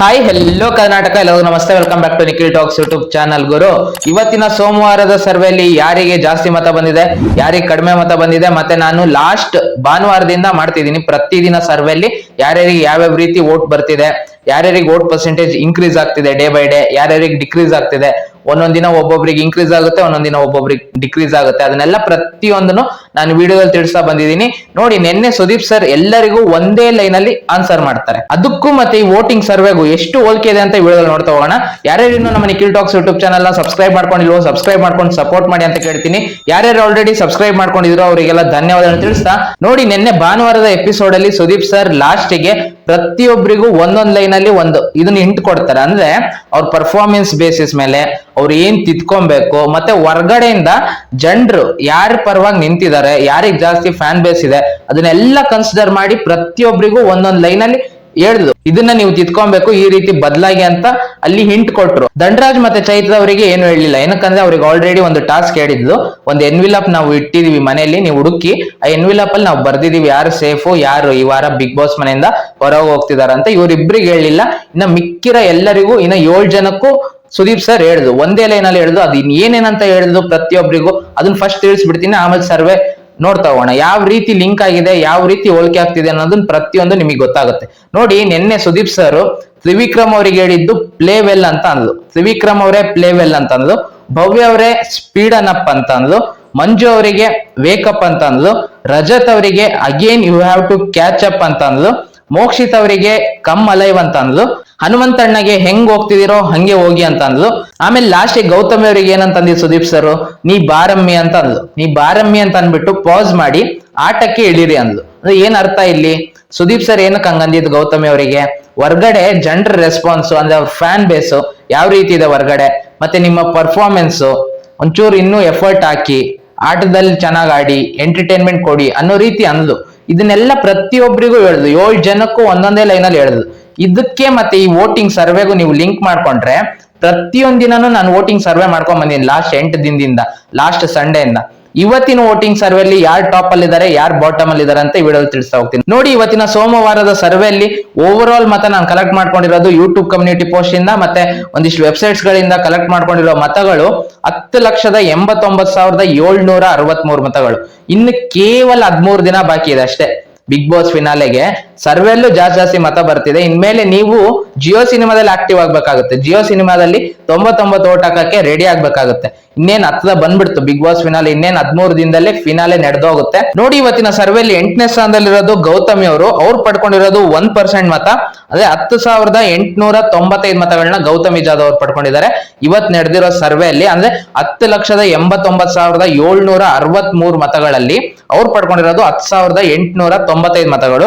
Hi hello Karnataka ಎಲ್ಲರಿಗೂ ನಮಸ್ತೆ. Welcome back to Nikhil talks YouTube channel ಗುರು, ಇವತ್ತಿನ ಸೋಮವಾರದ ಸರ್ವೆಯಲ್ಲಿ ಯಾರಿಗೆ ಜಾಸ್ತಿ ಮತ ಬಂದಿದೆ, ಯಾರಿಗೆ ಕಡಿಮೆ ಮತ ಬಂದಿದೆ, ಮತ್ತೆ ನಾನು ಲಾಸ್ಟ್ ಭಾನುವಾರದಿಂದ ಮಾಡ್ತಿದ್ದೀನಿ. ಪ್ರತಿದಿನ ಸರ್ವೆಯಲ್ಲಿ ಯಾರ್ಯಾರಿಗೆ ಯಾವ್ಯಾವ ರೀತಿ ವೋಟ್ ಬರ್ತಿದೆ, ಯಾರ್ಯಾರಿಗೆ ವೋಟ್ ಪರ್ಸೆಂಟೇಜ್ ಇನ್ಕ್ರೀಸ್ ಆಗ್ತಿದೆ ಡೇ ಬೈ ಡೇ ಯಾರ್ಯಾರಿಗೆ ಡಿಕ್ರೀಸ್ ಆಗ್ತಿದೆ, ಒಂದೊಂದ್ ದಿನ ಒಬ್ಬೊಬ್ರಿಗೆ ಇನ್ಕ್ರೀಸ್ ಆಗುತ್ತೆ, ಒಂದೊಂದ್ ದಿನ ಒಬ್ಬೊಬ್ರಿಗೆ ಡಿಕ್ರೀಸ್ ಆಗುತ್ತೆ. ಅದನ್ನೆಲ್ಲ ಪ್ರತಿಯೊಂದನ್ನು ನಾನು ವಿಡಿಯೋದಲ್ಲಿ ತಿಳಿಸ್ತಾ ಬಂದಿದ್ದೀನಿ. ನೋಡಿ, ನಿನ್ನೆ ಸುದೀಪ್ ಸರ್ ಎಲ್ಲರಿಗೂ ಒಂದೇ ಲೈನ್ ಅಲ್ಲಿ ಆನ್ಸರ್ ಮಾಡ್ತಾರೆ. ಅದಕ್ಕೂ ಮತ್ತೆ ಈ ವೋಟಿಂಗ್ ಸರ್ವೆಗೂ ಎಷ್ಟು ಹೋಲಿಕೆ ಇದೆ ಅಂತ ವಿಡಿಯೋದಲ್ಲಿ ನೋಡ್ತಾ ಹೋಗೋಣ. ಯಾರ್ಯಾರು ನಮ್ಮ Nikhil talks YouTube channel subscribe ಮಾಡ್ಕೊಂಡಿಲ್ವೋ subscribe ಮಾಡ್ಕೊಂಡು ಸಪೋರ್ಟ್ ಮಾಡಿ ಅಂತ ಕೇಳ್ತೀನಿ. ಯಾರ್ಯಾರು ಆಲ್ರೆಡಿ ಸಬ್ಸ್ಕ್ರೈಬ್ ಮಾಡ್ಕೊಂಡಿದ್ರು, ಅವರಿಗೆಲ್ಲ ಧನ್ಯವಾದಗಳು ತಿಳಿಸ್ತಾ. ನೋಡಿ, ನಿನ್ನೆ ಭಾನುವಾರದ ಎಪಿಸೋಡ್ ಅಲ್ಲಿ ಸುದೀಪ್ ಸರ್ ಲಾಸ್ಟ್ಗೆ ಪ್ರತಿಯೊಬ್ಬರಿಗೂ ಒಂದೊಂದು ಲೈನ್ ಅಲ್ಲಿ ಒಂದು ಇದನ್ನ ಹಿಂಟ್ ಕೊಡ್ತಾರೆ. ಅಂದ್ರೆ, ಅವ್ರ ಪರ್ಫಾರ್ಮೆನ್ಸ್ ಬೇಸಿಸ್ ಮೇಲೆ ಅವ್ರು ಏನ್ ತಿದ್ಕೊಬೇಕು, ಮತ್ತೆ ಹೊರ್ಗಡೆಯಿಂದ ಜನರು ಯಾರ ಪರವಾಗಿ ನಿಂತಿದ್ದಾರೆ ಯಾರಿಗ್ ಜಾಸ್ತಿ ಫ್ಯಾನ್ ಬೇಸ್ ಇದೆ, ಅದನ್ನೆಲ್ಲ ಕನ್ಸಿಡರ್ ಮಾಡಿ ಪ್ರತಿಯೊಬ್ಬರಿಗೂ ಒಂದೊಂದ್ ಲೈನ್ ಅಲ್ಲಿ ಹೇಳಿದ್ರು ಇದನ್ನ ನೀವು ತಿದ್ಕೊಬೇಕು, ಈ ರೀತಿ ಬದಲಾಗಿ ಅಂತ ಅಲ್ಲಿ ಹಿಂಟ್ ಕೊಟ್ರು. ದಂಡರಾಜ್ ಮತ್ತೆ ಚೈತ್ರ ಅವರಿಗೆ ಏನು ಹೇಳಿಲ್ಲ. ಏನಕ್ಕಂದ್ರೆ ಅವ್ರಿಗೆ ಆಲ್ರೆಡಿ ಒಂದು ಟಾಸ್ಕ್ ಹೇಳಿದ್ಲು. ಒಂದು ಎನ್ವಿಲಪ್ ನಾವು ಇಟ್ಟಿದೀವಿ ಮನೆಯಲ್ಲಿ, ನೀವು ಹುಡುಕಿ, ಆ ಎನ್ವಿಲಪ್ ಅಲ್ಲಿ ನಾವು ಬರ್ದಿದೀವಿ ಯಾರು ಸೇಫು ಯಾರು ಈ ವಾರ ಬಿಗ್ ಬಾಸ್ ಮನೆಯಿಂದ ಹೊರಗೆ ಹೋಗ್ತಿದಾರ ಅಂತ ಇವ್ರಿಬ್ರಿಗೆ ಹೇಳಿಲ್ಲ. ಇನ್ನ ಮಿಕ್ಕಿರ ಎಲ್ಲರಿಗೂ, ಇನ್ನ ಏಳು ಜನಕ್ಕೂ ಸುದೀಪ್ ಸರ್ ಹೇಳಿದ್ರು ಒಂದೇ ಲೈನ್ ಅಲ್ಲಿ ಹೇಳಿದ್ರು ಅದು ಏನೇನಂತ ಹೇಳಿದ್ರು ಪ್ರತಿಯೊಬ್ಬರಿಗೂ ಅದನ್ನ ಫಸ್ಟ್ ತಿಳಿಸ್ಬಿಡ್ತೀನಿ, ಆಮೇಲೆ ಸರ್ವೆ ನೋಡ್ತಾ ಹೋಗೋಣ. ಯಾವ ರೀತಿ ಲಿಂಕ್ ಆಗಿದೆ, ಯಾವ ರೀತಿ ಹೋಲಿಕೆ ಆಗ್ತಿದೆ ಅನ್ನೋದನ್ನ ಪ್ರತಿಯೊಂದು ನಿಮಗೆ ಗೊತ್ತಾಗುತ್ತೆ. ನೋಡಿ, ನಿನ್ನೆ ಸುದೀಪ್ ಸರ್ ತ್ರಿವಿಕ್ರಮ್ ಅವರಿಗೆ ಹೇಳಿದ್ದು ಪ್ಲೇ ವೆಲ್ ಅಂತ ಅಂದ್ಲು. ತ್ರಿವಿಕ್ರಮ್ ಅವರೇ ಪ್ಲೇ ವೆಲ್ ಅಂತ ಅಂದ್ಲು. ಭವ್ಯ ಅವರೇ ಸ್ಪೀಡ್ ಅಪ್ ಅಂತ ಅಂದ್ಲು. ಮಂಜು ಅವರಿಗೆ ವೇಕಪ್ ಅಂತ ಅಂದ್ಲು. ರಜತ್ ಅವರಿಗೆ again you have to catch up ಅಂತ ಅಂದ್ಲು. ಮೋಕ್ಷಿತ್ ಅವರಿಗೆ ಕಮ್ ಅಲೈವ್ ಅಂತ ಅಂದ್ಲು. ಹನುಮಂತಣ್ಣಗೆ ಹೆಂಗ್ ಹೋಗ್ತಿದಿರೋ ಹಂಗೆ ಹೋಗಿ ಅಂತ ಅಂದ್ಲು. ಆಮೇಲೆ ಲಾಸ್ಟ್ ಗೌತಮಿ ಅವರಿಗೆ ಏನಂತ ಅಂದಿ ಸುದೀಪ್ ಸರ್ ನೀ ಬಾರಮ್ಮಿ ಅಂತ ಅಂದ್ಲು. ನೀ ಬಾರಮ್ಮಿ ಅಂತ ಅಂದ್ಬಿಟ್ಟು ಪಾಸ್ ಮಾಡಿ ಆಟಕ್ಕೆ ಇಳಿರಿ ಅಂದ್ಲು. ಅಂದ್ರೆ ಏನ್ ಅರ್ಥ ಇಲ್ಲಿ? ಸುದೀಪ್ ಸರ್ ಏನಕ್ಕೆ ಹಂಗಂದಿದ್ ಗೌತಮಿ ಅವರಿಗೆ? ಹೊರ್ಗಡೆ ಜನರ ರೆಸ್ಪಾನ್ಸ್ ಅಂದ್ರೆ ಫ್ಯಾನ್ ಬೇಸ್ ಯಾವ ರೀತಿ ಇದೆ ಹೊರ್ಗಡೆ? ಮತ್ತೆ ನಿಮ್ಮ ಪರ್ಫಾರ್ಮೆನ್ಸ್ ಒಂಚೂರು ಇನ್ನೂ ಎಫರ್ಟ್ ಹಾಕಿ, ಆಟದಲ್ಲಿ ಚೆನ್ನಾಗಿ ಆಡಿ ಎಂಟರ್ಟೈನ್ಮೆಂಟ್ ಕೊಡಿ ಅನ್ನೋ ರೀತಿ ಅಂದ್ಲು. ಇದನ್ನೆಲ್ಲ ಪ್ರತಿಯೊಬ್ಬರಿಗೂ ಹೇಳುದು. ಏಳು ಜನಕ್ಕೂ ಒಂದೊಂದೇ ಲೈನಲ್ಲಿ ಹೇಳಿದ್ರು ಇದಕ್ಕೆ ಮತ್ತೆ ಈ ವೋಟಿಂಗ್ ಸರ್ವೆಗೂ ನೀವು ಲಿಂಕ್ ಮಾಡ್ಕೊಂಡ್ರೆ ಪ್ರತಿಯೊಂದಿನೂ ನಾನು ವೋಟಿಂಗ್ ಸರ್ವೆ ಮಾಡ್ಕೊಂಡ್ ಬಂದೀನಿ ಲಾಸ್ಟ್ ಎಂಟು ದಿನದಿಂದ ಲಾಸ್ಟ್ ಸಂಡೆಯಿಂದ ಇವತ್ತಿನ ವೋಟಿಂಗ್ ಸರ್ವೆಯಲ್ಲಿ ಯಾರು ಟಾಪ್ ಅಲ್ಲಿ ಇದಾರೆ, ಯಾರು ಬಾಟಮ್ ಅಲ್ಲಿ ಇದಾರೆ ಅಂತ ವಿಡಿಯೋ ತಿಳಿಸ್ತಾ ಹೋಗ್ತೀನಿ. ನೋಡಿ ಇವತ್ತಿನ ಸೋಮವಾರದ ಸರ್ವೆಯಲ್ಲಿ ಓವರ್ ಆಲ್ ಮತ ನಾನು ಕಲೆಕ್ಟ್ ಮಾಡ್ಕೊಂಡಿರೋದು ಯೂಟ್ಯೂಬ್ ಕಮ್ಯುನಿಟಿ ಪೋಸ್ಟ್ ಇಂದ ಮತ್ತೆ ಒಂದಿಷ್ಟು ವೆಬ್ಸೈಟ್ಸ್ ಗಳಿಂದ ಕಲೆಕ್ಟ್ ಮಾಡ್ಕೊಂಡಿರೋ ಮತಗಳು ಹತ್ತು ಲಕ್ಷದ ಎಂಬತ್ತೊಂಬತ್ತು ಸಾವಿರದ ಏಳ್ನೂರ ಅರವತ್ಮೂರು ಮತಗಳು. ಇನ್ನು ಕೇವಲ ಹದಿಮೂರು ದಿನ ಬಾಕಿ ಇದೆ ಅಷ್ಟೇ. ಬಿಗ್ ಬಾಸ್ ಫಿನಾಲೆಗೆ ಸರ್ವೆಲ್ಲೂ ಜಾಸ್ತಿ ಜಾಸ್ತಿ ಮತ ಬರ್ತಿದೆ. ಇನ್ಮೇಲೆ ನೀವು ಜಿಯೋ ಸಿನಿಮಾದಲ್ಲಿ ಆಕ್ಟಿವ್ ಆಗ್ಬೇಕಾಗುತ್ತೆ. ಜಿಯೋ ಸಿನಿಮಾದಲ್ಲಿ ತೊಂಬತ್ತೊಂಬತ್ತು ಓಟ್ ಹಾಕಕ್ಕೆ ರೆಡಿ ಆಗ್ಬೇಕಾಗುತ್ತೆ. ಇನ್ನೇನ್ ಹತ್ತದ ಬಂದ್ಬಿಡ್ತು. ಬಿಗ್ ಬಾಸ್ ಫಿನಾಲೆ ಇನ್ನೇನ್ ಹದ್ಮೂರು ದಿನದಲ್ಲಿ ಫಿನಾಲೆ ನಡೆದೋಗುತ್ತೆ. ನೋಡಿ ಇವತ್ತಿನ ಸರ್ವೆಯಲ್ಲಿ ಎಂಟನೇ ಸ್ಥಾನದಲ್ಲಿರೋದು ಗೌತಮಿ ಅವರು. ಅವ್ರು ಪಡ್ಕೊಂಡಿರೋದು ಒಂದ್ ಪರ್ಸೆಂಟ್ ಮತ. ಅದೇ ಹತ್ತು ಸಾವಿರದ ಎಂಟುನೂರ ತೊಂಬತ್ತೈದು ಮತಗಳನ್ನ ಗೌತಮಿ ಜಾಧವ್ ಅವ್ರು ಪಡ್ಕೊಂಡಿದ್ದಾರೆ. ಇವತ್ ನಡೆದಿರೋ ಸರ್ವೆಯಲ್ಲಿ ಅಂದ್ರೆ ಹತ್ತು ಲಕ್ಷದ ಎಂಬತ್ತೊಂಬತ್ತು ಸಾವಿರದ ಏಳ್ನೂರ ಅರವತ್ ಮೂರು ಮತಗಳಲ್ಲಿ ಅವ್ರು ಪಡ್ಕೊಂಡಿರೋದು ಹತ್ತು ಸಾವಿರದ ಎಂಟುನೂರ ತೊಂಬತ್ತೈದು ಮತಗಳು.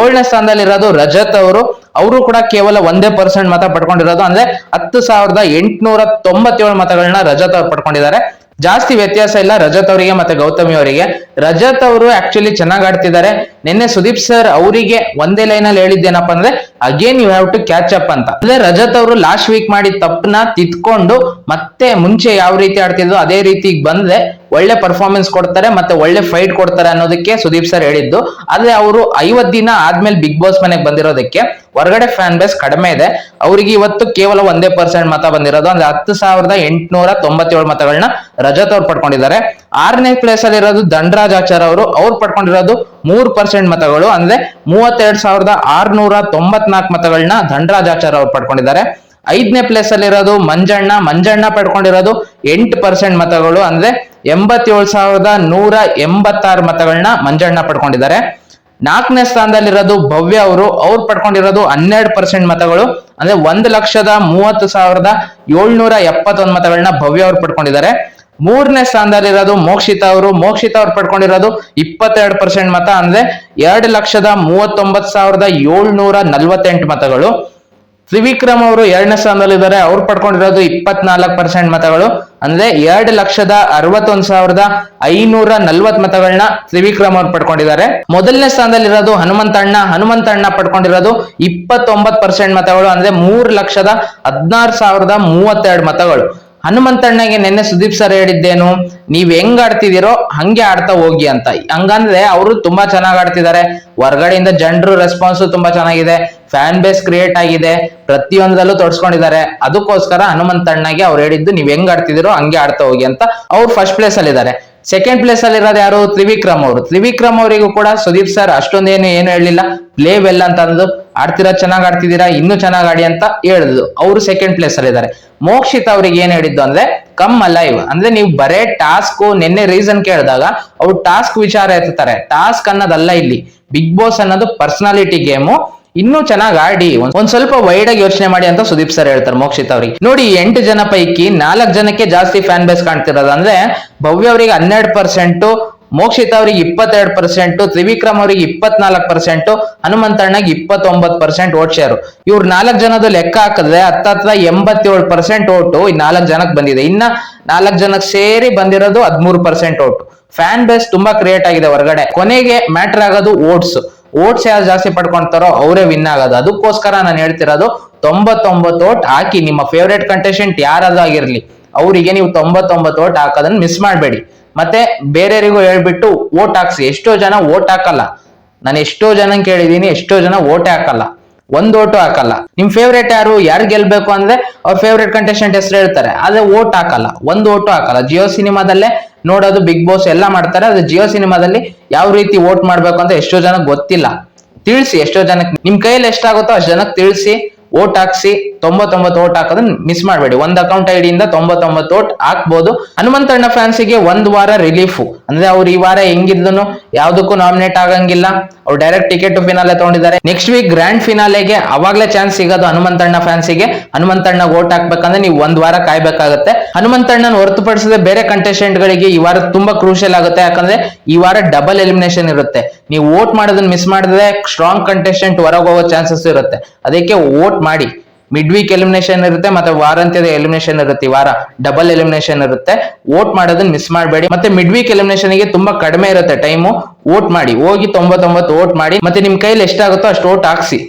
ಏಳನೇ ಸ್ಥಾನದಲ್ಲಿರೋದು ರಜತ್ ಅವರು. ಅವರು ಕೂಡ ಕೇವಲ ಒಂದೇ ಪರ್ಸೆಂಟ್ ಮತ ಪಡ್ಕೊಂಡಿರೋದು. ಅಂದ್ರೆ ಹತ್ತು ಸಾವಿರದ ಎಂಟುನೂರ ತೊಂಬತ್ತೇಳು ಮತಗಳನ್ನ ರಜತ್ ಅವ್ರು ಪಡ್ಕೊಂಡಿದ್ದಾರೆ. ಜಾಸ್ತಿ ವ್ಯತ್ಯಾಸ ಇಲ್ಲ ರಜತ್ ಅವರಿಗೆ ಮತ್ತೆ ಗೌತಮಿ ಅವರಿಗೆ. ರಜತ್ ಅವರು ಆಕ್ಚುಲಿ ಚೆನ್ನಾಗಿ ಆಡ್ತಿದ್ದಾರೆ. ನಿನ್ನೆ ಸುದೀಪ್ ಸರ್ ಅವರಿಗೆ ಒಂದೇ ಲೈನ್ ಅಲ್ಲಿ ಹೇಳಿದ್ದೇನಪ್ಪ ಅಂದ್ರೆ again you have to catch up ಅಂತ. ಅಂದ್ರೆ ರಜತ್ ಅವರು ಲಾಸ್ಟ್ ವೀಕ್ ಮಾಡಿದ ತಪ್ಪನ್ನ ತಿದ್ಕೊಂಡು ಮತ್ತೆ ಮುಂಚೆ ಯಾವ ರೀತಿ ಆಡ್ತಿದ್ರು ಅದೇ ರೀತಿ ಬಂದ್ರೆ ಒಳ್ಳೆ ಪರ್ಫಾರ್ಮೆನ್ಸ್ ಕೊಡ್ತಾರೆ ಮತ್ತೆ ಒಳ್ಳೆ ಫೈಟ್ ಕೊಡ್ತಾರೆ ಅನ್ನೋದಕ್ಕೆ ಸುದೀಪ್ ಸರ್ ಹೇಳಿದ್ದು. ಆದ್ರೆ ಅವರು ಐವತ್ ದಿನ ಆದ್ಮೇಲೆ ಬಿಗ್ ಬಾಸ್ ಮನೆಗೆ ಬಂದಿರೋದಕ್ಕೆ ಹೊರಗಡೆ ಫ್ಯಾನ್ ಬೇಸ್ ಕಡಿಮೆ ಇದೆ. ಅವರಿಗೆ ಇವತ್ತು ಕೇವಲ ಒಂದೇ ಪರ್ಸೆಂಟ್ ಮತ ಬಂದಿರೋದು. ಅಂದ್ರೆ ಹತ್ತು ಸಾವಿರದ ಎಂಟುನೂರ ತೊಂಬತ್ತೇಳು ಮತಗಳನ್ನ ರಜತ್ ಅವ್ರು ಪಡ್ಕೊಂಡಿದ್ದಾರೆ. ಆರನೇ ಪ್ಲೇಸ್ ಅಲ್ಲಿ ಇರೋದು ದಂಡರಾಜ್ ಆಚಾರ್ ಅವರು. ಅವ್ರು ಪಡ್ಕೊಂಡಿರೋದು ಮೂರ್ ಪರ್ಸೆಂಟ್ ಮತಗಳು. ಅಂದ್ರೆ ಮೂವತ್ತೆರಡು ಸಾವಿರದ ಆರ್ನೂರ ತೊಂಬತ್ನಾಲ್ಕು ಮತಗಳನ್ನ ದಂಡರಾಜ್ ಆಚಾರ್ ಅವ್ರು ಪಡ್ಕೊಂಡಿದ್ದಾರೆ. ಐದನೇ ಪ್ಲೇಸ್ ಅಲ್ಲಿ ಇರೋದು ಮಂಜಣ್ಣ. ಮಂಜಣ್ಣ ಪಡ್ಕೊಂಡಿರೋದು ಎಂಟು ಪರ್ಸೆಂಟ್ ಮತಗಳು. ಅಂದ್ರೆ ಎಂಬತ್ತೇಳು ಸಾವಿರದ ನೂರ ಎಂಬತ್ತಾರು ಮತಗಳನ್ನ ಮಂಜಣ್ಣ ಪಡ್ಕೊಂಡಿದ್ದಾರೆ. ನಾಲ್ಕನೇ ಸ್ಥಾನದಲ್ಲಿರೋದು ಭವ್ಯ ಅವರು. ಅವ್ರು ಪಡ್ಕೊಂಡಿರೋದು ಹನ್ನೆರಡು ಪರ್ಸೆಂಟ್ ಮತಗಳು. ಅಂದ್ರೆ ಒಂದು ಲಕ್ಷದ ಮೂವತ್ತು ಸಾವಿರದ ಏಳ್ನೂರ ಎಪ್ಪತ್ತೊಂದು ಮತಗಳನ್ನ ಭವ್ಯ ಅವ್ರು ಪಡ್ಕೊಂಡಿದ್ದಾರೆ. ಮೂರನೇ ಸ್ಥಾನದಲ್ಲಿರೋದು ಮೋಕ್ಷಿತ ಅವರು. ಮೋಕ್ಷಿತ ಅವ್ರು ಪಡ್ಕೊಂಡಿರೋದು ಇಪ್ಪತ್ತೆರಡು ಪರ್ಸೆಂಟ್ ಮತ. ಅಂದ್ರೆ ಎರಡು ಲಕ್ಷದ ಮೂವತ್ತೊಂಬತ್ತು ಸಾವಿರದ ಏಳ್ನೂರ ನಲ್ವತ್ತೆಂಟು ಮತಗಳು. ತ್ರಿವಿಕ್ರಮ್ ಅವರು ಎರಡನೇ ಸ್ಥಾನದಲ್ಲಿದ್ದಾರೆ. ಅವ್ರು ಪಡ್ಕೊಂಡಿರೋದು ಇಪ್ಪತ್ನಾಲ್ಕು ಪರ್ಸೆಂಟ್ ಮತಗಳು. ಅಂದ್ರೆ ಎರಡು ಲಕ್ಷದ ಅರವತ್ತೊಂದು ಸಾವಿರದ ಐನೂರ ನಲ್ವತ್ ಮತಗಳನ್ನ ತ್ರಿವಿಕ್ರಮ್ ಅವ್ರು ಪಡ್ಕೊಂಡಿದ್ದಾರೆ. ಮೊದಲನೇ ಸ್ಥಾನದಲ್ಲಿರೋದು ಹನುಮಂತಣ್ಣ. ಹನುಮಂತಣ್ಣ ಪಡ್ಕೊಂಡಿರೋದು ಇಪ್ಪತ್ತೊಂಬತ್ ಪರ್ಸೆಂಟ್ ಮತಗಳು. ಅಂದ್ರೆ ಮೂರ್ ಲಕ್ಷದ ಹದಿನಾರು ಸಾವಿರದ ಮೂವತ್ತೆರಡು ಮತಗಳು. ಹನುಮಂತಣ್ಣಗೆ ನಿನ್ನೆ ಸುದೀಪ್ ಸರ್ ಹೇಳಿದ್ದೇನು, ನೀವ್ ಹೆಂಗ್ ಆಡ್ತಿದ್ದೀರೋ ಹಂಗೆ ಆಡ್ತಾ ಹೋಗಿ ಅಂತ. ಹಂಗಂದ್ರೆ ಅವರು ತುಂಬಾ ಚೆನ್ನಾಗಿ ಆಡ್ತಿದ್ದಾರೆ. ಹೊರಗಡೆಯಿಂದ ಜನರು ರೆಸ್ಪಾನ್ಸ್ ತುಂಬಾ ಚೆನ್ನಾಗಿದೆ. ಫ್ಯಾನ್ ಬೇಸ್ ಕ್ರಿಯೇಟ್ ಆಗಿದೆ. ಪ್ರತಿಯೊಂದರಲ್ಲೂ ತೊಡ್ಸ್ಕೊಂಡಿದ್ದಾರೆ. ಅದಕ್ಕೋಸ್ಕರ ಹನುಮಂತಣ್ಣಗೆ ಅವ್ರು ಹೇಳಿದ್ದು ನೀವ್ ಹೆಂಗ್ ಆಡ್ತಿದಿರೋ ಹಂಗೆ ಆಡ್ತಾ ಹೋಗಿ ಅಂತ ಅವ್ರು ಫಸ್ಟ್ ಪ್ಲೇಸ್ ಅಲ್ಲಿ ಇದ್ದಾರೆ. ಸೆಕೆಂಡ್ ಪ್ಲೇಸ್ ಅಲ್ಲಿ ಇರೋದು ಯಾರು? ತ್ರಿವಿಕ್ರಮ್ ಅವರು. ತ್ರಿವಿಕ್ರಮ್ ಅವರಿಗೂ ಕೂಡ ಸುದೀಪ್ ಸರ್ ಅಷ್ಟೊಂದೇನು ಏನು ಹೇಳಿಲ್ಲ ಪ್ಲೇ ವೆಲ್ ಅಂತ ಅಂದು, ಆಡ್ತಿರೋ ಚೆನ್ನಾಗಿ ಆಡ್ತಿದ್ದೀರಾ? ಇನ್ನೂ ಚೆನ್ನಾಗಿ ಆಡಿ ಅಂತ ಹೇಳಿದ್ರು ಅವರು ಸೆಕೆಂಡ್ ಪ್ಲೇಸ್ ಅಲ್ಲಿ ಇದ್ದಾರೆ. ಮೋಕ್ಷಿತ್ ಅವ್ರಿಗೆ ಏನ್ ಹೇಳಿದ್ದು ಅಂದ್ರೆ, ಕಮ್ ಅಲೈವ್. ಅಂದ್ರೆ ನೀವು ಬರೇ ಟಾಸ್ಕ್ ನಿನ್ನೆ ರೀಸನ್ ಕೇಳಿದಾಗ ಅವ್ರು ಟಾಸ್ಕ್ ವಿಚಾರ ಎತ್ತಾರೆ. ಟಾಸ್ಕ್ ಅನ್ನೋದಲ್ಲ ಇಲ್ಲಿ. ಬಿಗ್ ಬಾಸ್ ಅನ್ನೋದು ಪರ್ಸನಾಲಿಟಿ ಗೇಮು ಇನ್ನೂ ಚೆನ್ನಾಗಿ ಆಡಿ, ಒಂದ್ ಸ್ವಲ್ಪ ವೈಡ್ ಆಗಿ ಯೋಚನೆ ಮಾಡಿ ಅಂತ ಸುದೀಪ್ ಸರ್ ಹೇಳ್ತಾರೆ, ಮೋಕ್ಷಿತ್ ಅವ್ರಿಗೆ. ನೋಡಿ, ಎಂಟು ಜನ ಪೈಕಿ ನಾಲ್ಕು ಜನಕ್ಕೆ ಜಾಸ್ತಿ ಫ್ಯಾನ್ ಬೇಸ್ ಕಾಣ್ತಿರೋದು. ಅಂದ್ರೆ ಭವ್ಯ ಅವರಿಗೆ ಹನ್ನೆರಡು ಪರ್ಸೆಂಟ್ ಮೋಕ್ಷಿತ್ ಅವರಿಗೆ ಇಪ್ಪತ್ತೆರಡು ಪರ್ಸೆಂಟ್ ತ್ರಿವಿಕ್ರಮ್ ಅವರಿಗೆ ಇಪ್ಪತ್ನಾಲ್ಕು ಪರ್ಸೆಂಟ್ ಹನುಮಂತಣ್ಣಗೆ ಇಪ್ಪತ್ತೊಂಬತ್ತು ಪರ್ಸೆಂಟ್ ಓಟ್ ಶೇರ್ ಇವ್ರು ನಾಲ್ಕು ಜನದ ಲೆಕ್ಕ ಹಾಕಿದ್ರೆ ಹತ್ತತ್ರ ಎಂಬತ್ತೇಳು ಪರ್ಸೆಂಟ್ ಓಟು ಈ ನಾಲ್ಕು ಜನಕ್ಕೆ ಬಂದಿದೆ. ಇನ್ನ ನಾಲ್ಕು ಜನಕ್ಕೆ ಸೇರಿ ಬಂದಿರೋದು ಹದಿಮೂರು ಪರ್ಸೆಂಟ್ ಓಟು ಫ್ಯಾನ್ ಬೇಸ್ ತುಂಬಾ ಕ್ರಿಯೇಟ್ ಆಗಿದೆ ಹೊರಗಡೆ. ಕೊನೆಗೆ ಮ್ಯಾಟರ್ ಆಗೋದು ಓಟ್ಸ್ ಓಟ್ಸ್ ಯಾರು ಜಾಸ್ತಿ ಪಡ್ಕೊಂತಾರೋ ಅವರೇ ವಿನ್ ಆಗೋದು. ಅದಕ್ಕೋಸ್ಕರ ನಾನು ಹೇಳ್ತಿರೋದು, ತೊಂಬತ್ತೊಂಬತ್ತು ಓಟ್ ಹಾಕಿ ನಿಮ್ಮ ಫೇವ್ರೇಟ್ ಕಂಟೆಸ್ಟೆಂಟ್ ಯಾರಾದಾಗಿರ್ಲಿ ಅವರಿಗೆ ನೀವು ತೊಂಬತ್ತೊಂಬತ್ತು ಓಟ್ ಹಾಕೋದನ್ನ ಮಿಸ್ ಮಾಡಬೇಡಿ. ಮತ್ತೆ ಬೇರೆಯವರಿಗೂ ಹೇಳ್ಬಿಟ್ಟು ಓಟ್ ಹಾಕ್ಸಿ. ಎಷ್ಟೋ ಜನ ಓಟ್ ಹಾಕಲ್ಲ. ನಾನು ಎಷ್ಟೋ ಜನ ಕೇಳಿದ್ದೀನಿ, ಎಷ್ಟೋ ಜನ ಓಟೇ ಹಾಕಲ್ಲ. ಒಂದ್ ಓಟು ಹಾಕಲ್ಲ. ನಿಮ್ ಫೇವ್ರೇಟ್ ಯಾರು ಯಾರು ಗೆಲ್ಬೇಕು ಅಂದ್ರೆ ಅವ್ರ ಫೇವ್ರೇಟ್ ಕಂಟೆಸ್ಟೆಂಟ್ ಹೆಸರು ಹೇಳ್ತಾರೆ. ಅದೇ ಓಟ್ ಹಾಕಲ್ಲ. ಒಂದ್ ಓಟು ಹಾಕಲ್ಲ. ಜಿಯೋ ಸಿನಿಮಾದಲ್ಲೇ ನೋಡೋದು ಬಿಗ್ ಬಾಸ್ ಎಲ್ಲ ಮಾಡ್ತಾರೆ. ಅದು ಜಿಯೋ ಸಿನಿಮಾದಲ್ಲಿ ಯಾವ ರೀತಿ ಓಟ್ ಮಾಡ್ಬೇಕು ಅಂತ ಎಷ್ಟೋ ಜನಕ್ಕೆ ಗೊತ್ತಿಲ್ಲ. ತಿಳಿಸಿ ಎಷ್ಟೋ ಜನಕ್ಕೆ. ನಿಮ್ ಕೈಯಲ್ಲಿ ಎಷ್ಟಾಗುತ್ತೋ ಅಷ್ಟು ಜನಕ್ಕೆ ತಿಳಿಸಿ. ಓಟ್ ಹಾಕ್ಸಿ ತೊಂಬತ್ತೊಂಬತ್ತು ಓಟ್ ಹಾಕೋದನ್ನ ಮಿಸ್ ಮಾಡಬೇಡಿ. ಒಂದ್ ಅಕೌಂಟ್ ಐಡಿ ಇಂದ ತೊಂಬತ್ತೊಂಬತ್ತು ಓಟ್ ಹಾಕ್ಬೋದು. ಹನುಮಂತಣ್ಣ ಫ್ಯಾನ್ಸಿಗೆ ಒಂದ್ ವಾರ ರಿಲೀಫ್ ಅಂದ್ರೆ ಅವ್ರು ಈ ವಾರ ಹೆಂಗಿದ್ದನು ಯಾವ್ದಕ್ಕೂ ನಾಮಿನೇಟ್ ಆಗಂಗಿಲ್ಲ. ಅವ್ರು ಡೈರೆಕ್ಟ್ ಟಿಕೆಟ್ ಫಿನಾಲೆ ತಗೊಂಡಿದ್ದಾರೆ. ನೆಕ್ಸ್ಟ್ ವೀಕ್ ಗ್ರ್ಯಾಂಡ್ ಫಿನಾಲೆಗೆ ಅವಾಗ್ಲೇ ಚಾನ್ಸ್ ಸಿಗೋದು ಹನುಮಂತಣ್ಣ ಫ್ಯಾನ್ಸಿಗೆ ಹನುಮಂತಣ್ಣ ಓಟ್ ಹಾಕ್ಬೇಕಂದ್ರೆ ನೀವು ಒಂದ್ ವಾರ ಕಾಯ್ಬೇಕಾಗತ್ತೆ. ಹನುಮಂತಣ್ಣನ ಹೊರತುಪಡಿಸದೆ ಬೇರೆ ಕಂಟೆಸ್ಟೆಂಟ್ ಗಳಿಗೆ ಈ ವಾರ ತುಂಬಾ ಕ್ರೂಷಿಯಲ್ ಆಗುತ್ತೆ. ಯಾಕಂದ್ರೆ ಈ ವಾರ ಡಬಲ್ ಎಲಿಮಿನೇಷನ್ ಇರುತ್ತೆ. ನೀವು ವೋಟ್ ಮಾಡೋದನ್ನ ಮಿಸ್ ಮಾಡಿದ್ರೆ ಸ್ಟ್ರಾಂಗ್ ಕಂಟೆಸ್ಟೆಂಟ್ ಹೊರಗೆ ಹೋಗೋ ಚಾನ್ಸಸ್ ಇರುತ್ತೆ. ಅದಕ್ಕೆ ವೋಟ್ ಮಾಡಿ. ಮಿಡ್ ವೀಕ್ ಎಲಿಮಿನೇಷನ್ ಇರುತ್ತೆ, ಮತ್ತೆ ವಾರಾಂತ್ಯದ ಎಲಿಮಿನೇಷನ್ ಇರುತ್ತೆ ವಾರ ಡಬಲ್ ಎಲಿಮಿನೇಷನ್ ಇರುತ್ತೆ. ವೋಟ್ ಮಾಡೋದನ್ನ ಮಿಸ್ ಮಾಡಬೇಡಿ. ಮತ್ತೆ ಮಿಡ್ ವೀಕ್ ಎಲಿಮಿನೇಷನ್ಗೆ ತುಂಬಾ ಕಡಿಮೆ ಇರುತ್ತೆ ಟೈಮು ವೋಟ್ ಮಾಡಿ. ಹೋಗಿ ತೊಂಬತ್ತೊಂಬತ್ತು ವೋಟ್ ಮಾಡಿ. ಮತ್ತೆ ನಿಮ್ ಕೈಲಿ ಎಷ್ಟಾಗುತ್ತೋ ಅಷ್ಟು ವೋಟ್ ಹಾಕ್ಸಿ.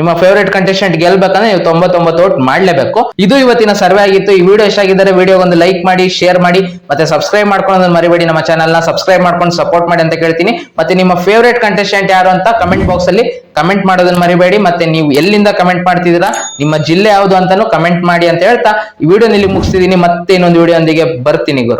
ನಿಮ್ಮ ಫೇವರೇಟ್ ಕಂಟೆಸ್ಟೆಂಟ್ ಗೆಲ್ಬೇಕಂದ್ರೆ ನೀವು ತೊಂಬತ್ತೊಂಬತ್ತು ಓಟ್ ಮಾಡಲೇಬೇಕು. ಇದು ಇವತ್ತಿನ ಸರ್ವೆ ಆಗಿತ್ತು. ಈ ವಿಡಿಯೋ ಇಷ್ಟ ಆಗಿದ್ದರೆ ವಿಡಿಯೋ ಒಂದು ಲೈಕ್ ಮಾಡಿ ಶೇರ್ ಮಾಡಿ, ಮತ್ತೆ ಸಬ್ಸ್ಕ್ರೈಬ್ ಮಾಡ್ಕೊಳ್ಳೋದನ್ನ ಮರಿಬೇಡಿ. ನಮ್ಮ ಚಾನಲ್ನ ಸಬ್ಸ್ಕ್ರೈಬ್ ಮಾಡ್ಕೊಂಡು ಸಪೋರ್ಟ್ ಮಾಡಿ ಅಂತ ಕೇಳ್ತೀನಿ. ಮತ್ತೆ ನಿಮ್ಮ ಫೇವರೇಟ್ ಕಂಟೆಸ್ಟೆಂಟ್ ಯಾರು ಅಂತ ಕಮೆಂಟ್ ಬಾಕ್ಸ್ ಅಲ್ಲಿ ಕಮೆಂಟ್ ಮಾಡೋದನ್ನ ಮರಿಬೇಡಿ. ಮತ್ತೆ ನೀವು ಎಲ್ಲಿಂದ ಕಮೆಂಟ್ ಮಾಡ್ತಿದ್ದೀರಾ, ನಿಮ್ಮ ಜಿಲ್ಲೆ ಯಾವುದು ಅಂತಾನು ಕಮೆಂಟ್ ಮಾಡಿ ಅಂತ ಹೇಳ್ತಾ ಈ ವಿಡಿಯೋ ಇಲ್ಲಿ ಮುಗಿಸ್ತಿದ್ದೀನಿ. ಮತ್ತೆ ಇನ್ನೊಂದು ವಿಡಿಯೋ ಒಂದಿಗೆ ಬರ್ತೀನಿ ಗುರು.